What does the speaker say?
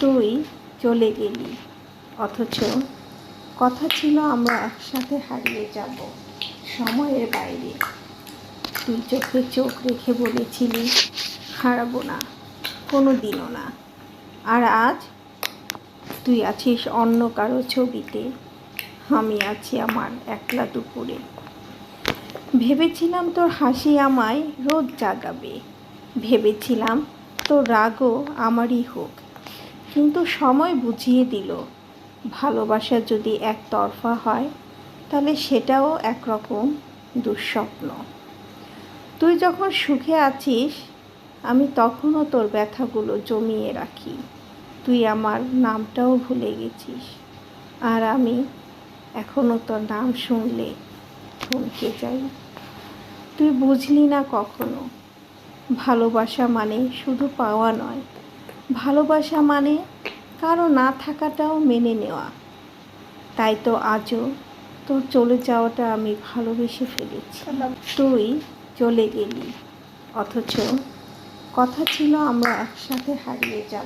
তুই চলে গেলি। অথচ কথা ছিল আমরা একসাথে হারিয়ে যাব সময়ের বাইরে। তুই চোখে চোখ রেখে বলেছিলি, হারাবো না কোনো দিনও না। আর আজ তুই আছিস অন্য কারও ছবিতে, আমি আছি আমার একলা দুপুরে। ভেবেছিলাম তোর হাসি আমায় রোদ জাগাবে। ভেবেছিলাম তোর রাগও আমারই হোক। কিন্তু সময় বুঝিয়ে দিল। ভালোবাসা যদি একতরফা হয়, তাহলে সেটাও একরকম দুঃস্বপ্ন। তুই যখন সুখে আছিস, আমি তখনও তোর ব্যথাগুলো জমিয়ে রাখি। তুই আমার নামটাও ভুলে গেছিস। আর আমি এখনও তোর নাম শুনলে থমকে যাই। তুই বুঝলি না কখনো, ভালোবাসা মানে শুধু পাওয়া নয়। ভালোবাসা মানে কারও না থাকাটাও মেনে নেওয়া। তাই তো আজও তোর চলে যাওয়াটা আমি ভালোবেসে ফেলেছি। তুই চলে গেলি, অথচ কথা ছিল আমরা একসাথে হারিয়ে যাব।